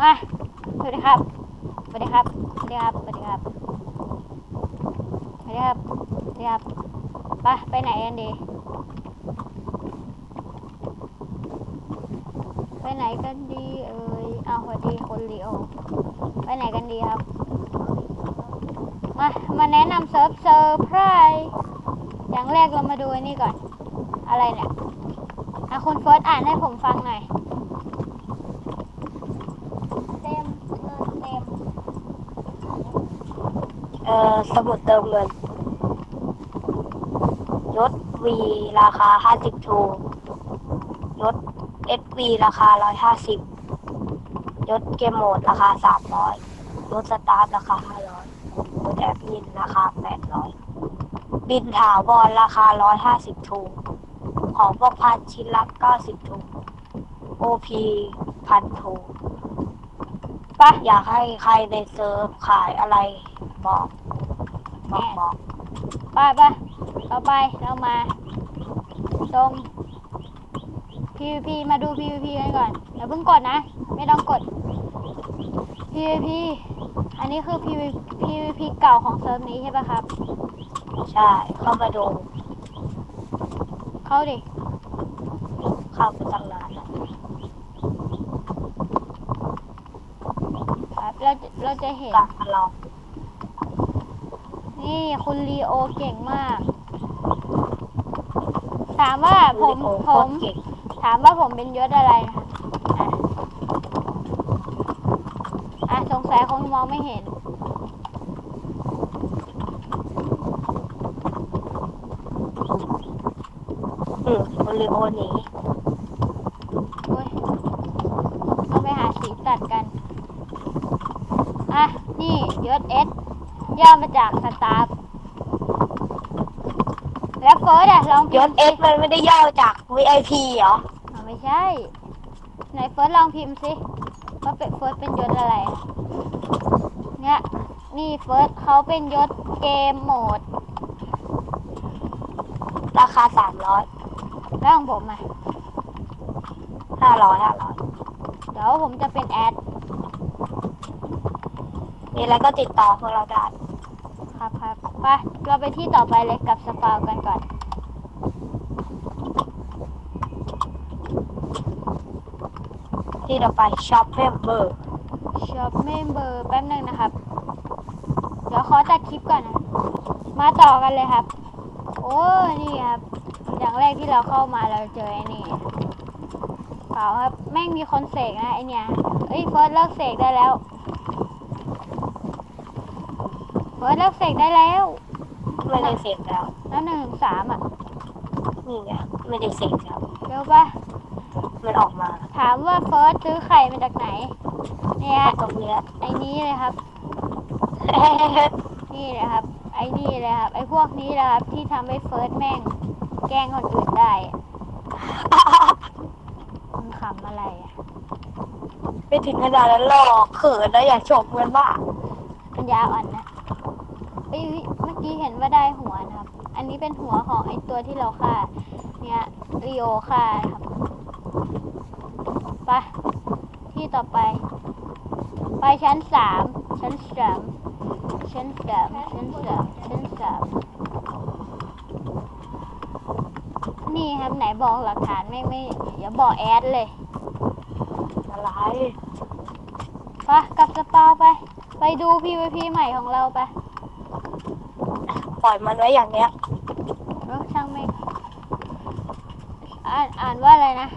มา สวัสดีครับ สวัสดีครับ สวัสดีครับ สวัสดีครับ สวัสดีครับ สวัสดีครับ ไป ไปไหนกันดี ไปไหนกันดีเอ่ยเอาสวัสดีคุณลีโอไปไหนกันดีครับ มา มาแนะนำเซิร์ฟเซอร์ไพรส์อย่างแรกเรามาดูอันนี้ก่อน อะไรเนี่ยอะคุณเฟิร์สอ่านให้ผมฟังหน่อย เต็มเออเต็ม เอ่อสมุดเติมเงินยศวีราคาห้าสิบทูยศเอสวีราคาร้อยห้าสิบยศเกมโหมดราคาสามร้อยยศสตาร์ทราคาห้าร้อยยศแอดมินราคาแปดร้อยบินถาวรราคาร้อยห้าสิบทูของพวกพันชิ้นละเก้าสิบทูโอพีพันทูไปะอยากให้ใครในเซิร์ฟขายอะไร บอกบอกบอกไปไปต่อไปเรามาตรง PVP มาดู PVP กันก่อนอย่าเพิ่งกดนะ ไม่ต้องกด PVP อันนี้คือ PVP PVP เก่าของเซิร์ฟนี้ใช่ปะครับ ใช่ เข้ามาดู เข้าดิ เข้าไปตั้งนานแล้วครับเราจะเราจะเห็นกลับมาลอง นี่คุณลีโอเก่งมาก ถามว่าผมวิดีโอผโคตมรเก่งถามว่าผมเป็นยศอะไรนะคะอะอะสงสัยคงมองไม่เห็น อืมโอริโอหนีโอ้ยต้องไปหาสีตัดกัน อะ นี่ยศเอส ย่อมาจากสตาฟแล้วเฟิร์สอะลองพิยมศพ์เอสิสมันไม่ได้ย่อจาก VIP เหรอ อ๋อไม่ใช่ ไหนเฟิร์สลองพิมพ์สิว่าเป็นเฟิร์สเป็นยศอะไร เนี่ยนี่เฟิร์สเขาเป็นยศเกมโหมดราคาสามร้อยแล้วของผมอะห้าร้อยห้าร้อยเดี๋ยวผมจะเป็นแอด มีอะไรก็ติดต่อพวกเราได้ ครับครับไปเราไปที่ต่อไปเลยกับสปาวกันก่อนที่เราไปช็อปเมมเบอร์ช็อปเมมเบอร์แป๊บหนึงนะครับ เดี๋ยวขอตัดคลิปก่อนนะ มาต่อกันเลยครับ โอ้นี่ครับ อย่างแรกที่เราเข้ามาเราเจอไอ้นี่เปล่าครับ แม่งมีคนเสกนะไอเนี่ยเอ้ยเฟิร์สเลิกเสกได้แล้ว เฟิร์สเลิกเสกได้แล้วไม่ได้เสร็จแล้ว แล้วหนึ่งถึงสามอะ นี่ไงไม่ได้เสร็จแล้วเดี๋ยวปะมันออกมา ถามว่าเฟิร์สซื้อไข่มาจากไหน เนี่ยตรงเนี้ยไอ้นี้เลยครับ นี่เลยครับ ไอ้นี่เลยครับ ไอ้พวกนี้แหละครับ ที่ทำให้เฟิร์สแม่ง แกล้งคนอื่นได้อะมึงขำอะไรอะ ไม่ถึงขนาดนั้นหรอกเขินนะอย่าชมกันบ้างมันยาวอ่อนนะ เอ้ยเมื่อกี้เห็นว่าได้หัวนะครับ อันนี้เป็นหัวของไอ้ตัวที่เราฆ่า เนี่ยรีโอฆ่านะครับไปที่ต่อไป ไปชั้นสามชั้นสามชั้นสามชั้นสามชั้นสามนี่ครับไหนบอกหลักฐานไม่ไม่อย่าบอกแอดเลยอะไรไปกลับสปาไป ไปดู PVP ใหม่ของเราไป ปล่อยมันไว้อย่างเนี้ยเออช่างไม่งอ่านอ่านว่าอะไรนะ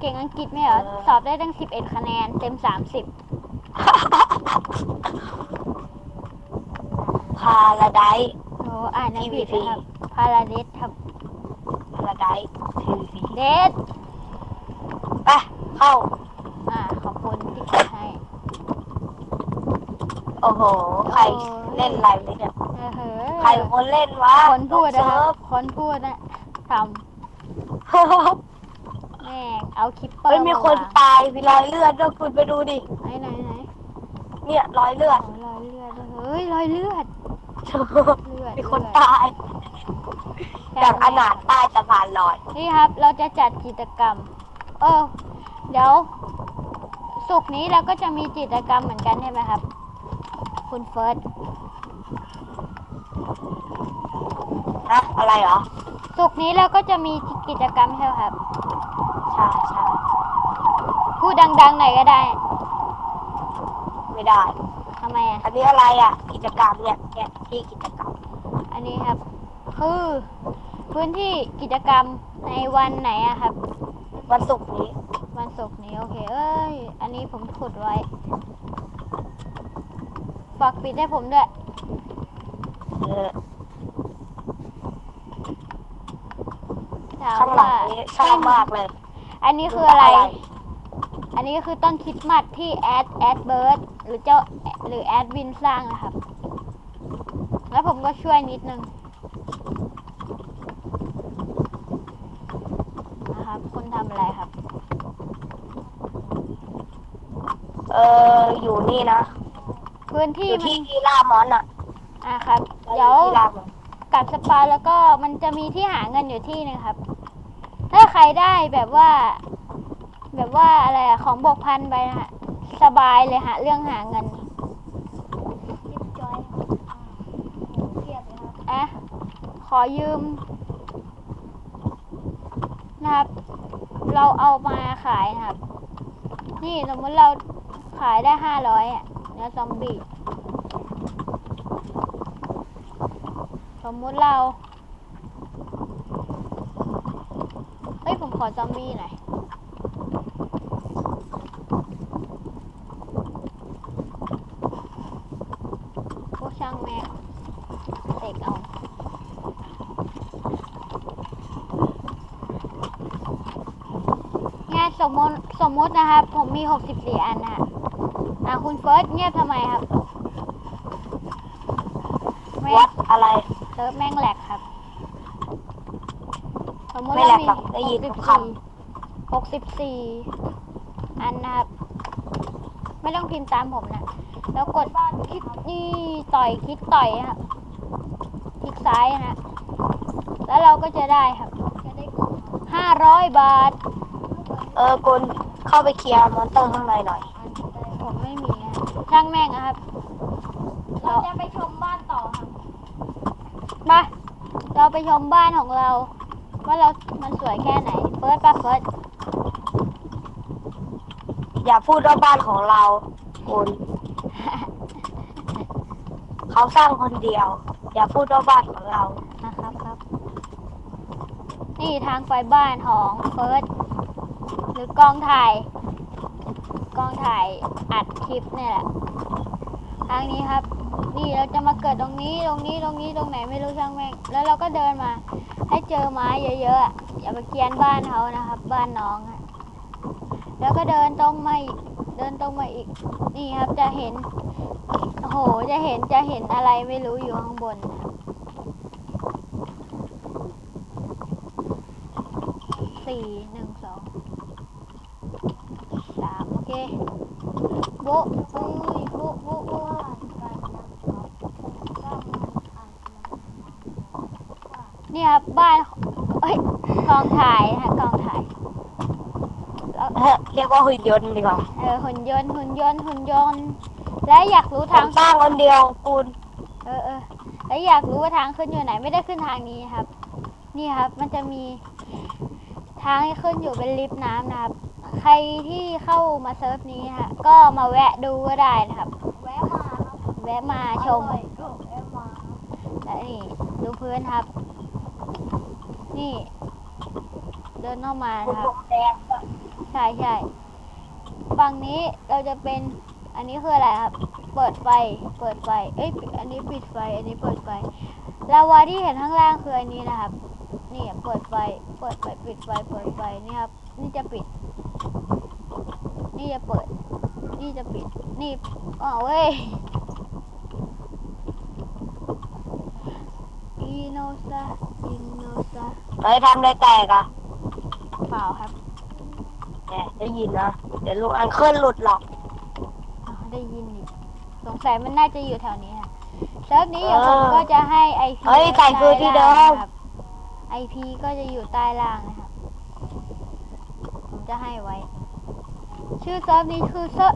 เก่งอังกฤษไหมเหรอ สอบได้ตั้ง11คะแนน เต็ม30พาราไดโอ้อ่านยังผิด PVP นะครับ พาราเดสครับ พาราไดทีวีเดสไปเข้า อ่า ขอบคุณที่กดให้ โอ้โห ใครเล่นอะไรเลยเนี่ยเออเห ใครอะเป็นคนเล่นวะคนพูดนะคเซิรับร์ฟคนพูดนะทำแม่งเอาคิปเปอเฮ้ยร์มีมาคนวางตายมีรอยเลือดด้วยคุณไปดูดิไหนไหนไหนเนี่ยรอยเลือดโอ้รอยเลือดเฮ้ยรอยเลือดเลือดมีคนเลือดตายอย่างอนาถใต้สะพานลอยนี่ครับ เราจะจัดกิจกรรม เออ เดี๋ยวสุกร์นี้เราก็จะมีกิจกรรมเหมือนกันใช่ไหมครับ คุณเฟิร์ส นะอะไรเหรอ สุกร์นี้เราก็จะมีกิจกรรมใช่ไหมครับ ใช่ใช่พูดดังๆหน่อยก็ได้ไม่ได้ ทำไมอะ อันนี้อะไรอะ กิจกรรมเนี่ยเนี่ยที่กิจกรรม อันนี้ครับ คือพื้นที่กิจกรรมในวันไหนอะครับ วันศุกร์นี้ วันศุกร์นี้โอเค เอ้ย อันนี้ผมขุดไว้ฝากปิดให้ผมด้วย เออ ถามข้างหลัว่างนี้ชอบมากเลยอันนี้คืออะไร อันนี้คือต้นคริสต์มาสที่แอดแอดเบิร์ดหรือเจ้าหรือแอดวินสร้างนะครับ แล้วผมก็ช่วยนิดนึงนะครับคุณทำอะไรครับ เอออยู่นี่นะพื้นอที่ยู่มันที่ที่ล่ามอนอะอะครับราอเดี๋ยวที่ล่ามอนกลับสปาแล้วก็มันจะมีที่หาเงินอยู่ที่หนึงครับถ้า ใครได้แบบว่า แบบว่าอะไรอะของบกพันไปนะฮะ สบายเลยฮะ เรื่องหาเงินอะขอยืม นะครับ เราเอามาขายนะครับ นี่สมมติเราขายได้ห้าร้อยอะเนื้อซอมบี้สมมุติเรา เฮ้ย ผม ขอซอมบี้หน่อยพวกช่างแม่งเสกเอาง่ายสมมติสมมตินะครับ ผมมี 64 อันนะฮะอะคุณเฟิร์สเงียบทำไมครับแม่วัดอะไร เซิร์ฟแม่งแหลกครับสมมติ ไม่แหลเรากมีหรอกได้ยินทุกคหกสิบสี่อันนะครับ ไม่ต้องพิมพ์ตามผมนะ แล้วกดคลิกนี่ต่อยคลิกต่อยครับคลิกซ้ายนะ แล้วเราก็จะได้ครับห้าร้อยบาท เออกุลเข้าไปเคลียร์มอนเตอร์ข้างในหน่อย ผมไม่มีนะช่างแม่งอะครับ เราจะไปชมบ้านต่อครับมาเราไปชมบ้านของเรา ว่าเรา มันสวยแค่ไหน เฟิร์สปะเฟิร์สอย่าพูดว่าบ้านของเราคุณเขาสร้างคนเดียว อย่าพูดว่าบ้านของเรา นะครับครับ นี่ทางไปบ้านของเฟิร์สหรือกล้องถ่าย กล้องถ่ายอัดคลิปเนี่ยแหละทางนี้ครับ นี่เราจะมาเกิดตรงนี้ตรงนี้ตรงนี้ตรงไหนไม่รู้ช่างแม่ง แล้วเราก็เดินมา ให้เจอไม้เยอะๆอย่าไปเกียนบ้านเขานะครับ บ้านน้องอะแล้วก็เดินตรงมาอีกเดินตรงมาอีก นี่ครับจะเห็นโอ้โหจะเห็นจะเห็นอะไรไม่รู้อยู่ข้างบน สี่หนึ่งสองสามโอเคโบะอุ้ยโบะโบะโบะ นี่ครับบ้านเอ้ยกองถ่ายนะฮะกองถ่ายเออเรียกว่าหุ่นยนต์ดีกว่าเออหุ่นยนต์หุ่นยนต์หุ่นยนต์ และอยากรู้ผทางมสร้างคนเดียวคุณเออเออแล้วอยากรู้ว่าทางขึ้นอยู่ไหนไม่ได้ขึ้นทางนี้นะครับ นี่ครับ มันจะมีทางให้ขึ้นอยู่เป็นลิฟต์น้ำนะครับ ใครที่เข้ามาเซิร์ฟนี้ฮะก็มาแวะดูก็ได้นะครับ แวะมาครับแวะมาชมอร่อยก็แวะมา และนี่ดูพื้นครับ นี่ เดินเข้ามาคุณนะคลรับงแดงอะใช่ใช่ฝั่งนี้เราจะเป็นอันนี้คืออะไรครับ เปิดไฟ เปิดไฟ เอ้ย อันนี้ปิดไฟ อันนี้เปิดไฟ ลาวาที่เห็นข้างล่างคืออันนี้นะครับ นี่เปิดไฟ เปิดไฟ ปิดไฟ เปิดไฟ นี่ครับ นี่จะปิด นี่จะเปิด นี่จะปิด นี่อ๋อเว้ยอีโนซาอีโนซา เฮ้ยทำอะไรแตกอะเปล่าครับเนี่ยได้ยินนะเดี๋ยวลูกอันเคลื่อนหลุดหรอกอ้าวได้ยินอีกสงสัยมันน่าจะอยู่แถวนี้ค่ะเซิร์ฟนี้เดี๋ยวผมก็จะให้ไอพีเฮ้ยใส่คืนที่เดิม ไอพีก็จะอยู่ใต้ล่างนะครับผมจะให้ไว้ ชื่อเซิร์ฟนี้คือเซิร์ฟ